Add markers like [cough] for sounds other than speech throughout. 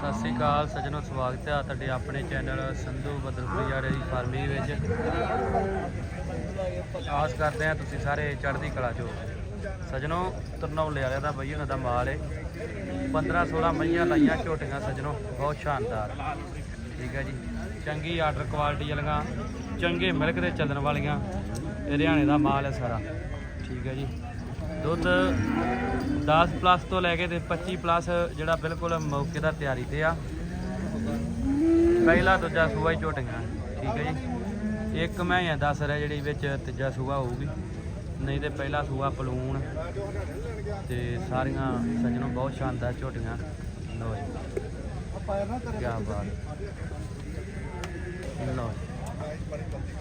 ਸਤਿ ਸ੍ਰੀ ਅਕਾਲ, ਸੱਜਣੋ, ਸਵਾਗਤ ਹੈ ਤੁਹਾਡੇ ਆਪਣੇ ਚੈਨਲ ਸੰਧੂ ਬਦਰਪੁਰੀਆ ਦੀ ਫਾਰਮਿੰਗ ਵਿੱਚ। ਆਸ ਕਰਦੇ ਹਾਂ ਤੁਸੀਂ ਸਾਰੇ ਚੜ੍ਹਦੀ ਕਲਾ ਚੋ ਸੱਜਣੋ, ਤਰਨੌਲੇ ਵਾਲਿਆਂ ਦਾ ਬਈ ਉਹਨਾਂ ਦਾ ਮਾਲ ਹੈ 15 16 ਮਈਆਂ ਲਾਈਆਂ ਝੋਟੀਆਂ, ਸੱਜਣੋ, ਬਹੁਤ ਸ਼ਾਨਦਾਰ। ਠੀਕ ਹੈ ਜੀ। ਚੰਗੀ ਆਰਡਰ ਕੁਆਲਿਟੀ ਵਾਲੀਆਂ, ਚੰਗੇ ਮਿਲਕ ਦੇ ਚੱਲਣ ਵਾਲੀਆਂ ਹਰਿਆਣੇ ਦਾ ਮਾਲ ਹੈ ਸਾਰਾ। ਠੀਕ ਹੈ ਜੀ। ਦੁੱਧ 10 ਪਲੱਸ ਤੋਂ ਲੈ ਕੇ ਤੇ 25 ਪਲੱਸ ਜਿਹੜਾ ਬਿਲਕੁਲ ਮੌਕੇ ਦਾ ਤਿਆਰੀ ਤੇ ਆ। ਪਹਿਲਾ, ਦੂਜਾ ਸੂਆ ਹੀ ਝੋਟੀਆਂ। ਠੀਕ ਹੈ ਜੀ। ਇੱਕ ਮੈਂ ਹੀ ਦੱਸ ਰਿਹਾ ਜਿਹੜੀ ਵਿੱਚ ਤੀਜਾ ਸੂਆ ਹੋਊਗੀ। ਨਹੀਂ ਤੇ ਪਹਿਲਾ ਸੂਆ ਪਲੂਣ। ਤੇ ਸਾਰੀਆਂ ਸੱਜਣੋਂ ਬਹੁਤ ਸ਼ਾਨਦਾਰ ਝੋਟੀਆਂ। ਲੋ ਜੀ। ਕੀ ਬਾਤ। ਹੈ। ਲਓ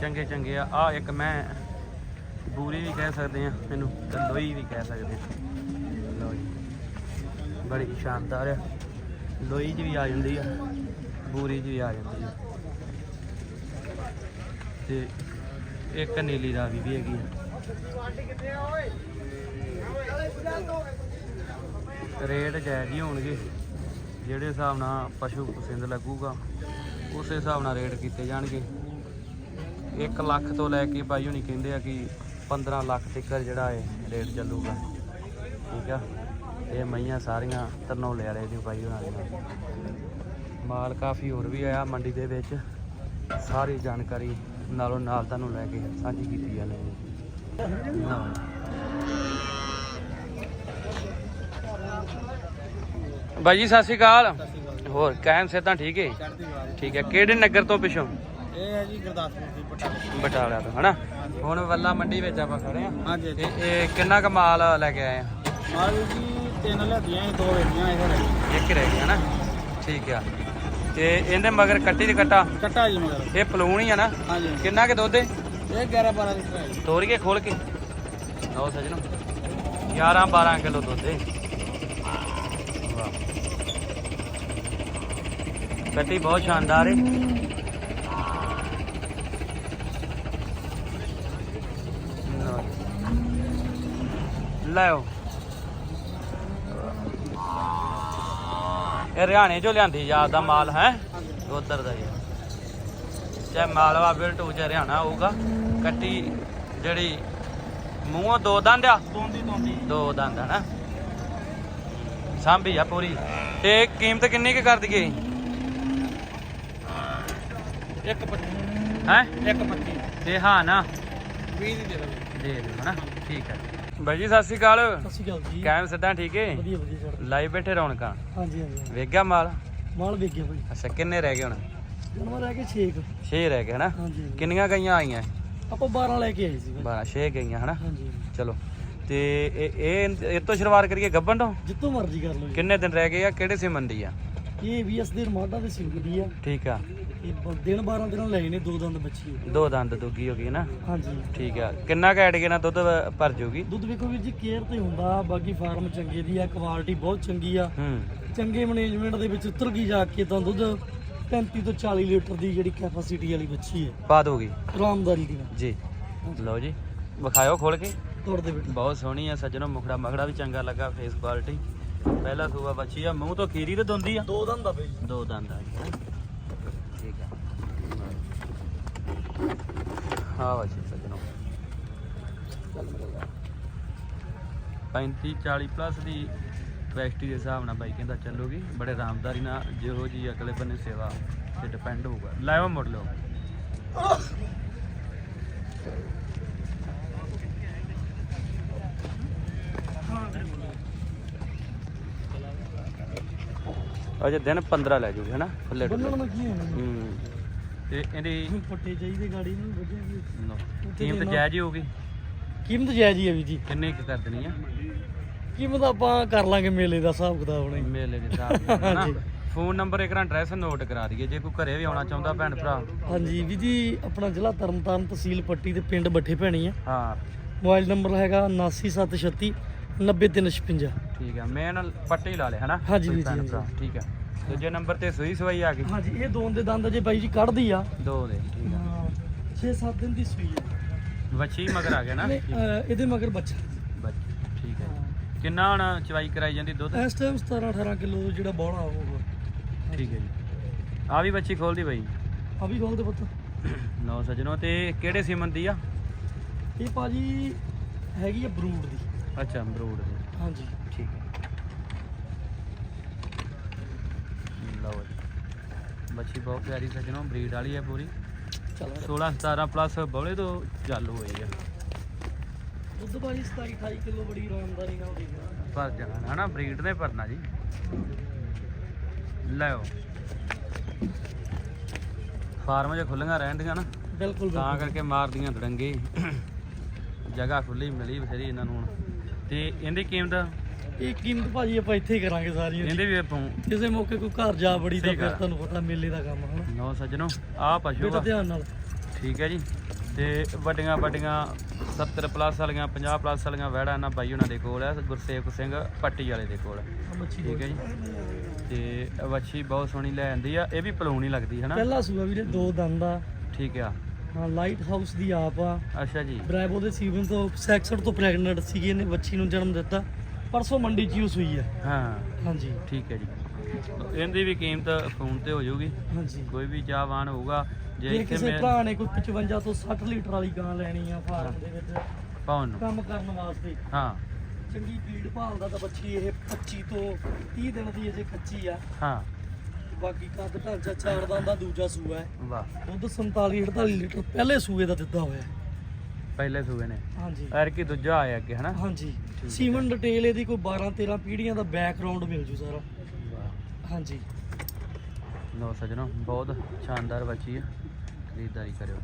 ਚੰਗੇ ਚੰਗੇ ਆ। ਆ ਇੱਕ ਮੈਂ ਬੂਰੀ ਵੀ ਕਹਿ ਸਕਦੇ ਆ ਇਹਨੂੰ ਤੇ ਲੋਈ ਵੀ ਕਹਿ ਸਕਦੇ ਆ ਲੋ ਜੀ, ਬੜੀ ਸ਼ਾਨਦਾਰ ਆ। ਲੋਈ 'ਚ ਵੀ ਆ ਜਾਂਦੀ ਆ, ਬੂਰੀ 'ਚ ਵੀ ਆ ਜਾਂਦੀ ਆ। ਤੇ ਇੱਕ ਨੀਲੀ ਰਾਵੀ ਵੀ ਹੈਗੀ ਆ। ਰੇਟ ਜਾਇਜ਼ ਹੀ ਹੋਣਗੇ। ਜਿਹੜੇ ਹਿਸਾਬ ਨਾਲ ਪਸ਼ੂ ਪਸੰਦ ਲੱਗੂਗਾ, ਉਸੇ ਹਿਸਾਬ ਨਾਲ ਰੇਟ ਕੀਤੇ ਜਾਣਗੇ। 1 ਲੱਖ ਤੋਂ ਲੈ ਕੇ ਭਾਈ ਹੁਣੀ ਕਹਿੰਦੇ ਆ ਕਿ 15 ਲੱਖ ਤੱਕ ਜਿਹੜਾ ਹੈ ਰੇਟ ਚੱਲੂਗਾ। ਠੀਕ ਆ? ਇਹ ਮਈਆਂ ਸਾਰੀਆਂ ਤਰਨੌਲੇ ਵਾਲੇ ਦੀ ਬਾਈ ਉਹਨਾਂ ਦੀਆਂ। ਮਾਲ ਕਾਫੀ ਹੋਰ ਵੀ ਆਇਆ ਮੰਡੀ ਦੇ ਵਿੱਚ। ਸਾਰੀ ਜਾਣਕਾਰੀ ਨਾਲੋਂ ਨਾਲ ਤੁਹਾਨੂੰ ਲੈ ਕੇ ਸਾਂਝੀ ਕੀਤੀ ਜਾਂਦੇ ਜੀ ਲਓ। ਬਾਈ ਜੀ, ਸਤਿ ਸ਼੍ਰੀ ਅਕਾਲ। ਹੋਰ ਕਾਇਮ ਸੇ ਤਾਂ ਠੀਕ ਹੈ ਠੀਕ ਹੈ। ਕਿਹੜੇ ਨਗਰ ਤੋਂ ਪਿਛੋਂ? ਇਹ ਹੈ ਜੀ ਗੁਰਦਾਸਪੁਰ ਦੀ ਪਟਾਕੇ ਬਟਾਲਿਆ ਤੋਂ ਹਨਾ? ਹੁਣ ਵੱਲਾ ਮੰਡੀ ਵਿੱਚ ਆਪਾਂ ਖੜੇ ਆ ਹਾਂਜੀ ਤੇ ਇਹ ਕਿੰਨਾ ਕੁ ਮਾਲ ਲੈ ਕੇ ਆਏ ਆ? ਮਾਲ ਜੀ ਤਿੰਨ ਲਿਆਦੀਆਂ ਸੀ, ਦੋ ਵੇਚੀਆਂ ਇਹ ਰਹੀ ਇੱਕ ਹੀ ਰਹਿ ਗਿਆ ਨਾ ਠੀਕ ਆ। ਤੇ ਇਹਦੇ ਮਗਰ ਕੱਟੀ ਦੀ ਕੱਟਾ? ਕੱਟਾ ਜੀ ਮਗਰ। ਇਹ ਪਲੂਣ ਹੀ ਆ ਨਾ? ਹਾਂਜੀ। ਕਿੰਨਾ ਕੇ ਦੁੱਧ ਹੈ ਇਹ 11 12 ਲੀਟਰ ਹੈ ਜੀ। ਖੋਲ ਕੇ। ਲਓ ਸਜਣੋ। 11 12 ਕਿਲੋ ਦੁੱਧ ਹੈ ਵਾਹ। ਕੱਟੀ ਬਹੁਤ ਸ਼ਾਨਦਾਰ ਹੈ ਲਓ ਜੀ। ਲੈ ਆਓ। ਇਹ ਹਰਿਆਣੇ ਚੋਂ ਲਿਆਂਦੀ ਯਾਦ ਦਾ ਮਾਲ ਹੈ? ਉਧਰ ਦਾ ਹੀ ਹੈ। ਚਾਹੇ ਮਾਲਵਾ ਬਿਲਟੂ ਚ ਹਰਿਆਣਾ ਹੋਊਗਾ ਕੱਟੀ ਜਿਹੜੀ ਮੂੰਹੋਂ ਦੋ ਦੰਦ ਆ? ਤੋਂਦੀ ਤੋਂਦੀ। ਦੋ ਦੰਦ ਆ ਨਾ। ਸਾਂਭੀ ਆ ਪੂਰੀ। ਤੇ ਕੀਮਤ ਕਿੰਨੀ ਕੁ ਕਰ ਦਈਏ ਇੱਕ ਪੱਟੀ ਹੈ? ਇੱਕ ਪੱਟੀ ਤੇ ਹਾਂ ਨਾ। 20 ਦੀ ਦੇ ਦੋ ਦੇ ਹਨਾ ਠੀਕ ਹੈ ਬਾਈ ਜੀ ਸਤਿ ਸ਼੍ਰੀ ਅਕਾਲ। ਸਤਿ ਸ਼੍ਰੀ ਅਕਾਲ ਜੀ। ਕਾਇਮ ਸਿੱਧਾ ਠੀਕ ਹੈ ਵਧੀਆ ਵਧੀਆ ਚੜ ਲਾਈਵ ਬੈਠੇ ਰੌਣਕਾਂ। ਹਾਂਜੀ ਹਾਂਜੀ ਵੇਖ ਗਿਆ ਮਾਲ? ਮਾਲ ਵੇਚ ਗਿਆ ਭਾਈ ਅੱਛਾ ਕਿੰਨੇ ਰਹਿ ਗਏ ਹੁਣ? ਜਨਮ ਰਹਿ ਕੇ 6 6 ਰਹਿ ਗਏ ਹਨਾ? ਹਾਂਜੀ ਕਿੰਨੀਆਂ ਗਈਆਂ ਆਈਆਂ? ਆਪਾਂ 12 ਲੈ ਕੇ ਆਏ ਸੀ ਭਾਈ 12 6 ਗਈਆਂ ਹਨਾ? ਹਾਂਜੀ ਚਲੋ। ਤੇ ਇਹ ਇਹ ਤੋਂ ਸ਼ੁਰੂਆਤ ਕਰੀਏ ਗੱਬਨ ਤੋਂ? ਜਿੱਤੋਂ ਮਰਜ਼ੀ ਕਰ ਲਓ। ਕਿੰਨੇ ਦਿਨ ਰਹਿ ਗਏ ਆ? ਕਿਹੜੇ ਸੇ ਮੰਡੀ ਆ? ਇਹ ਵੀ ਅਸ ਦੇ ਰਮਾਡਾ ਦੇ ਸਿਲਕਦੀ ਆ। ਠੀਕ ਆ। ਇਹ ਦਿਨ 12 ਦਿਨ ਲਏ ਨੇ ਦੋ ਦੰਦ ਬੱਚੀ ਦੋ ਦੰਦ ਦੁੱਗੀ ਹੋ ਗਈ ਨਾ? ਹਾਂਜੀ। ਠੀਕ ਆ। ਕਿੰਨਾ ਕੁ ਐਡ ਕੇ ਨਾ ਦੁੱਧ ਵ- ਭਰ ਜੂਗੀ? ਦੁੱਧ ਵੇਖੋ ਵੀਰ ਜੀ ਕੇਅਰ ਤੇ ਹੁੰਦਾ। ਬਾਕੀ ਫਾਰਮ ਚੰਗੇ ਦੀ ਆ ਕੁਆਲਿਟੀ ਬਹੁਤ ਚੰਗੀ ਆ। ਹੂੰ। ਚੰਗੇ ਮੈਨੇਜਮੈਂਟ ਦੇ ਵਿੱਚ ਉਤਰ ਗਈ ਜਾ ਕੇ ਤਾਂ ਦੁੱਧ 35 ਤੋਂ 40 ਲੀਟਰ ਦੀ ਜਿਹੜੀ ਕੈਪੈਸਿਟੀ ਵਾਲੀ ਬੱਚੀ ਹੈ। ਪਾ ਦੋਗੀ ਆਰਾਮਦਾਰੀ ਦੀ ਨਾਲ। ਜੀ। ਲਓ ਜੀ। ਵਿਖਾਇਓ ਖੋਲ ਕੇ। ਤੋੜਦੇ ਬੇਟੇ। ਬਹੁਤ ਸੋਹਣੀ ਆ ਸੱਜਣੋ ਮੁਖੜਾ ਮਖੜਾ ਵੀ ਚੰਗਾ ਲੱਗਾ ਫੇਸ ਕੁਆਲਿਟੀ ਪਹਿਲਾ ਸੂਆ ਬੱਚੀ ਆ ਮੂੰਹ ਤੋਂ ਖੀਰੀ ਤੇ ਦੁੰਦੀ ਆ। ਦੋ ਦੰਦ ਆ ਬਈ। ਦੋ ਦੰਦ ਆ ਠੀਕ ਆ। ਹਾਂ ਬੱਚੀ ਸੱਜਣੋ। 35 40 ਪਲੱਸ ਦੀ ਕਪੈਸਿਟੀ ਦੇ ਹਿਸਾਬ ਨਾਲ ਬਾਈ ਕਹਿੰਦਾ ਚੱਲੂਗੀ। ਬੜੇ ਆਰਾਮਦਾਰੀ ਨਾਲ ਜਿਹੋ ਜੀ ਅਗਲੇ ਬੰਨੇ ਸੇਵਾ ਤੇ ਡਿਪੈਂਡ ਹੋਊਗਾ। ਲਾਇਓ ਮੁੜ ਲਓ। ਅਜੇ ਦਿਨ 15 ਲੈ ਜੂਗੀ ਹਨਾ? ਫੁੱਲੇ ਬੰਨਣ ਨੂੰ ਕੀ ਹੋਣਾ? ਹੂੰ। ਤੇ ਇਹਦੀ ਪੱਟੇ ਚਾਹੀਦੇ ਗਾੜੀ ਨੂੰ ਵਧੀਆ ਲਓ, ਕੀਮਤ ਜਾਇਜ਼ ਹੀ ਹੋਊਗੀ। ਕੀਮਤ ਜਾਇਜ਼ ਹੀ ਆ ਵੀ ਜੀ। ਕਿੰਨੇ ਕੁ ਕਰ ਦੇਣੀ ਆ? ਕੀਮਤ ਆਪਾਂ ਕਰ ਲਾਂਗੇ ਮੇਲੇ ਦਾ ਹਿਸਾਬ ਕਿਤਾਬ ਨਹੀਂ ਮੇਲੇ ਦੇ ਹਿਸਾਬ [laughs] ਨਾਲ ਹਨਾ? ਹਾਂਜੀ। ਫੋਨ ਨੰਬਰ ਇੱਕ ਨਾ ਐਡਰੈਸ ਨੋਟ ਕਰਾ ਦਈਏ ਜੇ ਕੋਈ ਘਰੇ ਵੀ ਆਉਣਾ ਚਾਹੁੰਦਾ ਭੈਣ ਭਰਾ। ਹਾਂਜੀ ਵੀ ਜੀ ਆਪਣਾ ਜ਼ਿਲ੍ਹਾ ਤਰਨਤਾਰਨ ਤਹਿਸੀਲ ਪੱਟੀ ਤੇ ਪਿੰਡ ਬੱਠੇ ਭੈਣੀ ਆ। ਹਾਂ। ਮੋਬਾਈਲ ਨੰਬਰ ਹੈਗਾ 99736 90356 ਠੀਕ ਆ ਮੇਨ ਪੱਟੀ ਲਾ ਲਿਆ ਹਨਾ? ਹਾਂਜੀ ਵੀਰ ਜੀ, ਠੀਕ ਆ। ਦੂਜੇ ਨੰਬਰ ਤੇ ਸੂਈ ਸਵਾਈ ਆ ਗਈ। ਹਾਂਜੀ ਇਹ ਦੋਨ ਦੇ ਦੰਦ ਜੇ ਬਾਈ ਜੀ ਕੱਢਦੀ ਆ। ਦੋ ਦੇ ਠੀਕ ਆ। 6-7 ਦਿਨ ਦੀ ਸੂਈ ਆ। ਵੱਛੀ ਮਗਰ ਆ ਗਿਆ ਨਾ? ਨਹੀਂ, ਅਹ, ਇਹਦੇ ਮਗਰ ਬੱਚਾ। ਠੀਕ ਹੈ। ਕਿੰਨਾ ਹੁਣ ਚਵਾਈ ਕਰਾਈ ਜਾਂਦੀ ਦੁੱਧ? ਇਸ ਟਾਈਮ 17 18 ਕਿਲੋ ਜਿਹੜਾ ਬੋਣਾ ਉਹ ਠੀਕ ਹੈ ਜੀ। ਆ ਵੀ ਬੱਚੀ ਖੋਲਦੀ ਬਾਈ। ਆ ਵੀ ਖੋਲਦੇ ਪੁੱਤ। ਲਓ ਸੱਜਣੋ ਤੇ ਕਿਹੜੇ ਸੀਮਨ ਦੀ ਆ? ਇਹ ਭਾਜੀ ਹੈਗੀ ਆ ਬਰੂਡ ਦੀ। ਅੱਛਾ ਅਮਰੂਦ ਦੀ। ਹਾਂਜੀ ਠੀਕ ਹੈ ਲਓ ਜੀ ਬੱਚੀ ਬਹੁਤ ਪਿਆਰੀ ਸੱਜਣੋ ਬਰੀਡ ਵਾਲੀ ਹੈ ਪੂਰੀ। ਚਲੋ। 16 17 ਪਲੱਸ ਬੌਲੇ ਤੋਂ ਚਾਲੂ ਹੋਈ ਆ। ਦੁੱਧ ਭਾਜੀ 27 28 ਕਿਲੋ ਬੜੀ ਆਰਾਮਦਾਰੀ ਨਾਲ ਦੇ ਭਰ ਜਾਣਾ ਹਨਾ ਬਰੀਡ ਨੇ ਭਰਨਾ ਜੀ। ਲਿਓ ਫਾਰਮ 'ਚ ਖੁੱਲੀਆਂ ਰਹਿੰਦੀਆਂ ਨਾ ਬਿਲਕੁਲ ਤਾਂ। ਕਰਕੇ ਮਾਰਦੀਆਂ ਧੜੰਗੇ ਜਗ੍ਹਾ ਖੁੱਲੀ ਮਿਲੀ ਬਥੇਰੀ ਇਹਨਾਂ ਨੂੰ ਤੇ ਇਹਦੀ ਕੀਮਤ ਇਹ ਕੀਮਤ ਭਾਜੀ ਆਪਾਂ ਇੱਥੇ ਹੀ ਕਰਾਂਗੇ ਸਾਰੀਆਂ ਦੀ। ਇਹਦੇ ਵੀ ਆਪਾਂ ਕਿਸੇ ਮੌਕੇ ਕੋਈ ਘਰ ਜਾ ਬੜੀ ਤਾਂ ਫਿਰ। ਤੁਹਾਨੂੰ ਪਤਾ ਮੇਲੇ ਦਾ ਕੰਮ ਹਨਾ? ਨੌ ਸੱਜਣੋ ਆ ਪਸ਼ੂ ਬੇਟਾ ਆ ਧਿਆਨ ਨਾਲ। ਠੀਕ ਹੈ ਜੀ। ਤੇ ਵੱਡੀਆਂ ਵੱਡੀਆਂ 70 ਪਲੱਸ ਵਾਲੀਆਂ 50 ਪਲੱਸ ਵਾਲੀਆਂ ਵਹਿੜਾ ਇਹਨਾਂ ਬਾਈ ਉਹਨਾਂ ਦੇ ਕੋਲ ਹੈ ਗੁਰਸੇਵਕ ਸਿੰਘ ਪੱਟੀ ਵਾਲੇ ਦੇ ਕੋਲ। ਆਹ ਮੱਛੀ ਠੀਕ ਹੈ ਜੀ। ਤੇ ਵੱਛੀ ਬਹੁਤ ਸੋਹਣੀ ਲੈ ਆਂਦੀ ਆ ਇਹ ਵੀ ਪਲੂਣੀ ਲੱਗਦੀ ਹੈ ਨਾ ਪਹਿਲਾ ਸੂਆ ਵੀਰੇ ਦੋ ਦੰਦ ਆ। ਠੀਕ ਆ। ਹਾਂ ਲਾਈਟ ਹਾਊਸ ਦੀ ਆਪ ਆ। ਅੱਛਾ ਜੀ। ਬ੍ਰੈਵੋ ਦੇ ਸੀਜ਼ਨ ਤੋਂ ਸੈਕਸਡ ਤੋਂ ਪ੍ਰੈਗਨੈਂਟ ਸੀਗੀ ਇਹਨੇ ਬੱਚੀ ਨੂੰ ਜਨਮ ਦਿੱਤਾ। ਪਰਸੋਂ ਮੰਡੀ 'ਚ ਯੂਸ ਹੋਈ ਹੈ। ਹਾਂ। ਹਾਂਜੀ। ਠੀਕ ਹੈ ਜੀ। ਇਹਦੀ ਵੀ ਕੀਮਤ ਫੋਨ ਤੇ ਹੋ ਜਾਊਗੀ। ਹਾਂਜੀ। ਕੋਈ ਵੀ ਚਾਹਵਾਨ ਹੋਊਗਾ ਜੇ ਜੇ ਇੱਥੇ ਕਿਸੇ ਮੈਂ ਭਰਾ ਨੇ ਕੋਈ 55 ਤੋਂ 60 ਲੀਟਰ ਵਾਲੀ ਗਾਂ ਲੈਣੀ ਆ ਫਾਰਮ ਦੇ ਵਿੱਚ ਪਾਉਣ ਨੂੰ। ਕੰਮ ਕਰਨ ਵਾਸਤੇ। ਹਾਂ। ਚੰਗੀ ਫੀਡ ਭਾਲਦਾ ਤਾਂ ਬੱਚੀ ਇਹ 25 ਤੋਂ 30 ਦਿਨ ਦੀ ਅਜੇ ਕੱਚੀ ਆ। ਹਾਂ। ਬਾਕੀ ਕੱਦ ਢਾਂਚਾ ਚਾਰ ਦਾ ਦੂਜਾ ਸੂਆ ਹੈ। ਵਾਹ। ਦੁੱਧ 47 48 ਲੀਟਰ ਪਹਿਲੇ ਸੂਏ ਦਾ ਦਿੱਤਾ ਹੋਇਆ ਹੈ। ਪਹਿਲੇ ਸੂਏ ਨੇ। ਹਾਂਜੀ। ਐਰ ਕੀ ਦੂਜਾ ਆਇਆ ਅੱਗੇ ਹਨਾ? ਹਾਂਜੀ। ਹੈ। ਸੀਮਨ ਡਿਟੇਲ ਇਹਦੀ ਕੋਈ 12 13 ਪੀੜ੍ਹੀਆਂ ਦਾ ਬੈਕਗ੍ਰਾਉਂਡ ਮਿਲ ਜੂ ਸਾਰਾ। ਹਾਂਜੀ। ਲੋ ਸਜਣੋ ਬਹੁਤ ਸ਼ਾਨਦਾਰ ਬੱਚੀ ਆ। ਖਰੀਦਦਾਰੀ ਕਰਿਓ।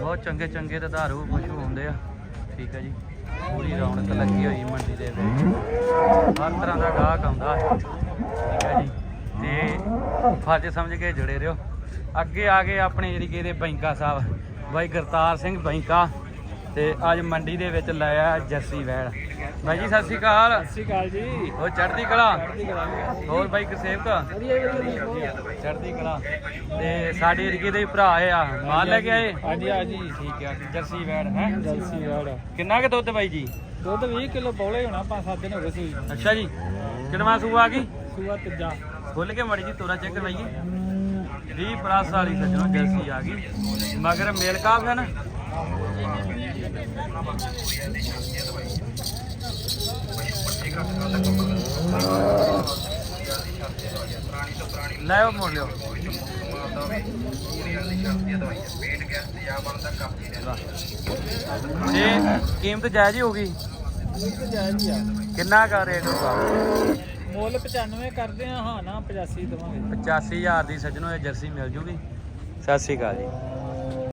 ਬਹੁਤ ਚੰਗੇ ਚੰਗੇ ਤੇ ਧਾਰੂ ਪਸ਼ੂ ਹੁੰਦੇ ਆ। ਠੀਕ ਹੈ ਜੀ। ਪੂਰੀ ਰੌਣਕ ਲੱਗੀ ਹੋਈ ਮੰਡੀ ਦੇ ਵਿੱਚ। ਹਰ ਤਰ੍ਹਾਂ ਦਾ ਗਾਹਕ ਆਉਂਦਾ ਹੈ। ਠੀਕ ਹੈ ਜੀ। ਤੇ ਫਰਜ਼ ਸਮਝ ਕੇ ਜੁੜੇ ਰਹੋ। ਅੱਗੇ ਆ ਗਏ ਆਪਣੇ ਏਰੀਏ ਦੇ ਬੈਂਕਾ ਸਾਹਿਬ। ਬਾਈ ਗੁਰਤਾਰ ਸਿੰਘ ਬੈਂਕਾ ਤੇ ਅੱਜ ਮੰਡੀ ਦੇ ਵਿੱਚ ਲਾਇਆ ਜੱਸੀ ਵੈੜ। ਬਾਈ ਜੀ ਸਤਿ ਸ਼੍ਰੀ ਅਕਾਲ। ਸਤਿ ਸ਼੍ਰੀ ਅਕਾਲ ਜੀ। ਹੋਰ ਚੜ੍ਹਦੀ ਕਲਾ? ਹੋਰ ਬਾਈ ਵਧੀਆ ਚੜ੍ਹਦੀ ਕਲਾ। ਤੇ ਸਾਡੇ ਏਰੀਏ ਦੇ ਭਰਾ ਆ। ਮਾਲ ਲੈ ਕੇ ਆਏ? ਹਾਂਜੀ। ਹਾਂਜੀ ਠੀਕ ਆ ਜਰਸੀ ਵੈੜ ਹੈ? ਜਲਸੀ ਵਾੜ। ਕਿੰਨਾ ਕੁ ਦੁੱਧ ਬਾਈ ਜੀ? ਦੁੱਧ 20 ਕਿਲੋ ਬੌਲੇ ਹੋਣਾ 5-7 ਦਿਨ ਹੋ ਗਏ ਨੂੰ। ਅੱਛਾ ਜੀ। ਕਿੰਨਵਾਂ ਸੂਆ ਆ ਗਈ? ਸੂਆ ਤੀਜਾ। ਖੁੱਲ ਕੇ ਮੜੀ ਜੀ ਤੋਰਾ ਚੈੱਕ ਕਰਵਾਈਏ 20 ਪਲੱਸ ਵਾਲੀ ਸੱਜਣੋ ਜਰਸੀ ਆ ਗਈ। ਮਗਰ ਮੇਲ ਕਾਫ ਹੈ ਨਾ ਲੈ ਉਹ ਮੋੜ ਲਿਓ ਕੀਮਤ ਜਾਇਜ਼ ਹੀ ਹੋਗੀ ਆ। ਕਿੰਨਾ ਕਾ ਰੇਟ ਹੋਗਾ ਮੁੱਲ 95 ਕਰਦੇ ਆ ਹਾਂ ਨਾ 85 ਦਵਾਂਗੇ। 85000 ਦੀ ਸੱਜਣੋ, ਇਹ ਜਰਸੀ ਮਿਲ ਜੂਗੀ। ਸਤਿ ਸ਼੍ਰੀ ਅਕਾਲ ਜੀ।